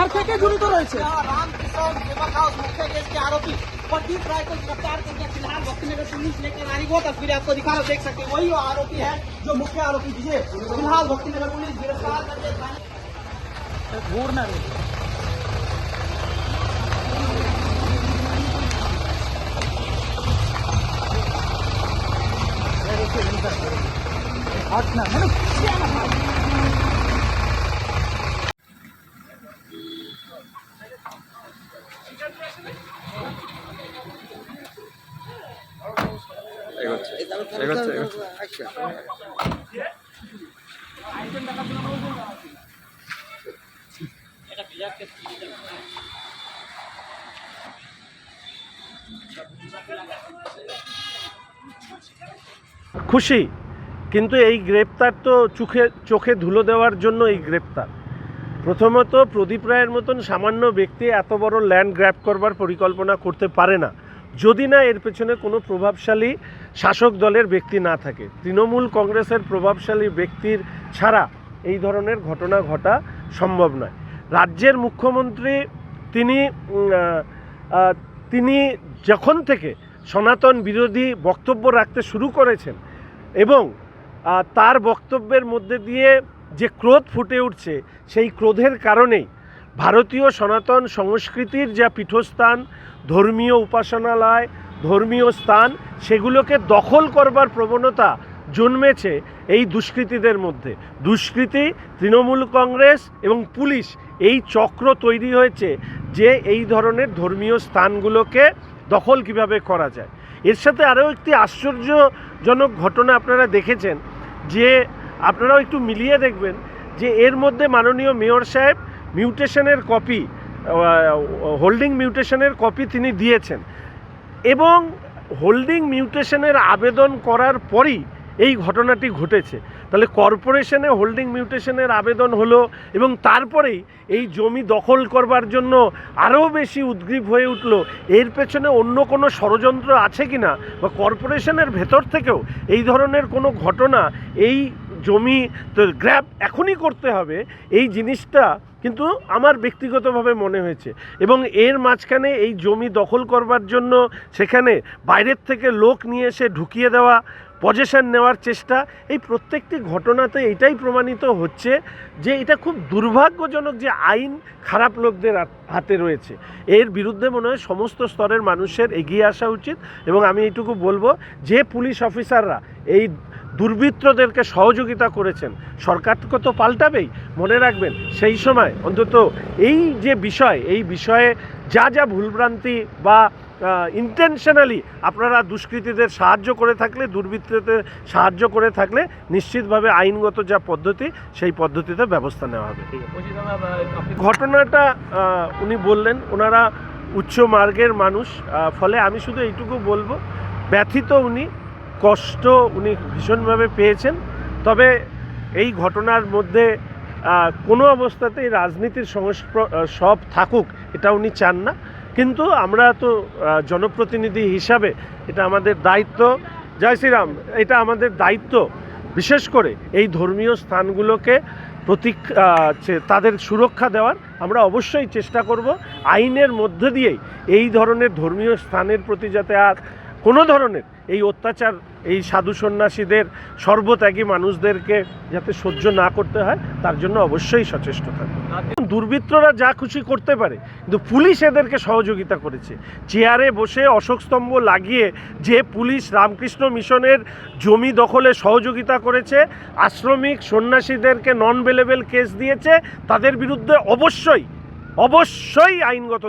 আর কে কে জড়িত রয়েছে राम किशोर सेवक हाउस मुख्य केस के आरोपी प्रदीप राय को गिरफ्तार करके फिलहाल भक्तिनगर पुलिस लेकर आ रही वो तस्वीरें आपको दिखा रहा हूं, देख सकते हैं वही आरोपी है जो मुख्य आरोपी जिसे फिलहाल भक्तिनगर पुलिस गिरफ्तार करके थाने घूरना रे हटना मतलब খুশি কিন্তু এই গ্রেপ্তার তো চোখে চোখে ধুলো দেওয়ার জন্য এই গ্রেপ্তার। প্রথমত প্রদীপ রায়ের মতন সামান্য ব্যক্তি এত বড় ল্যান্ড গ্র্যাব করবার পরিকল্পনা করতে পারে না। যদি না এর পেছনে কোনো প্রভাবশালী শাসক দলের ব্যক্তি না থাকে। তৃণমূল কংগ্রেসের প্রভাবশালী ব্যক্তির ছাড়া এই ধরনের ঘটনা ঘটা সম্ভব নয়। রাজ্যের মুখ্যমন্ত্রী তিনি তিনি যখন থেকে সনাতন বিরোধী বক্তব্য রাখতে শুরু করেছেন এবং তার বক্তব্যের মধ্যে দিয়ে যে ক্রোধ ফুটে উঠছে, সেই ক্রোধের কারণেই ভারতীয় সনাতন সংস্কৃতির যা পীঠস্থান, ধর্মীয় উপাসনালয়, ধর্মীয় স্থান, সেগুলোকে দখল করবার প্রবণতা জন্মেছে এই দুষ্কৃতীদের মধ্যে। দুষ্কৃতী, তৃণমূল কংগ্রেস এবং পুলিশ এই চক্র তৈরি হয়েছে যে এই ধরনের ধর্মীয় স্থানগুলোকে দখল কীভাবে করা যায়। এর সাথে আরও একটি আশ্চর্যজনক ঘটনা আপনারা দেখেছেন যে আপনারাও একটু মিলিয়ে দেখবেন যে এর মধ্যে মাননীয় মেয়র সাহেব মিউটেশনের কপি হোল্ডিং মিউটেশনের কপি তিনি দিয়েছেন। এবং হোল্ডিং মিউটেশনের আবেদন করার পরই এই ঘটনাটি ঘটেছে। তাহলে কর্পোরেশনে হোল্ডিং মিউটেশনের আবেদন হলো এবং তারপরেই এই জমি দখল করবার জন্য আরও বেশি উদ্গ্রীব হয়ে উঠল। এর পেছনে অন্য কোনো ষড়যন্ত্র আছে কি না বা কর্পোরেশনের ভেতর থেকেও এই ধরনের কোনো ঘটনা এই জমি, তো গ্র্যাব এখনই করতে হবে। এই জিনিসটা কিন্তু আমার ব্যক্তিগতভাবে মনে হয়েছে। এবং এর মাঝখানে এই জমি দখল করবার জন্য সেখানে বাইরের থেকে লোক নিয়ে এসে ঢুকিয়ে দেওয়া পজেশন নেওয়ার চেষ্টা, এই প্রত্যেকটি ঘটনাতে এটাই প্রমাণিত হচ্ছে যে এটা খুব দুর্ভাগ্যজনক যে আইন খারাপ লোকদের হাতে রয়েছে। এর বিরুদ্ধে মনে হয় সমস্ত স্তরের মানুষের এগিয়ে আসা উচিত এবং আমি এইটুকু বলব, যে পুলিশ অফিসাররা এই দুর্বৃত্তদেরকে সহযোগিতা করেছেন। সরকারকে তো পাল্টাবেই মনে রাখবেন সেই সময় অন্তত এই যে বিষয় এই বিষয়ে যা যা ভুলভ্রান্তি বা ইন্টেনশনালি আপনারা দুষ্কৃতীদের সাহায্য করে থাকলে দুর্বৃত্তদের সাহায্য করে থাকলে নিশ্চিতভাবে আইনগত যা পদ্ধতি সেই পদ্ধতিতে ব্যবস্থা নেওয়া হবে। ঘটনাটা উনি বললেন ওনারা উচ্চ মার্গের মানুষ ফলে আমি শুধু এইটুকু বলব ব্যথিত উনি কষ্ট উনি ভীষণভাবে পেয়েছেন। তবে এই ঘটনার মধ্যে কোনো অবস্থাতেই রাজনীতির সব থাকুক, এটা উনি চান না। কিন্তু আমরা তো জনপ্রতিনিধি হিসাবে এটা আমাদের দায়িত্ব। জয় শ্রীরাম, এটা আমাদের দায়িত্ব। বিশেষ করে এই ধর্মীয় স্থানগুলোকে প্রতীক তাদের সুরক্ষা দেওয়ার আমরা অবশ্যই চেষ্টা করব। আইনের মধ্যে দিয়েই এই ধরনের ধর্মীয় স্থানের প্রতি যাতে আর কোনো ধরনের এই অত্যাচার, এই সাধু সন্ন্যাসীদের সর্বত্যাগী মানুষদেরকে যাতে সহ্য না করতে হয়, তার জন্য অবশ্যই সচেষ্ট থাকবে। দুর্বৃত্তরা যা খুশি করতে পারে, কিন্তু পুলিশ এদেরকে সহযোগিতা করেছে। চেয়ারে বসে অশোক স্তম্ভ লাগিয়ে যে পুলিশ রামকৃষ্ণ মিশনের জমি দখলে সহযোগিতা করেছে, আশ্রমিক সন্ন্যাসীদেরকে নন বেলেবেল কেস দিয়েছে, তাদের বিরুদ্ধে অবশ্যই অবশ্যই আইনগত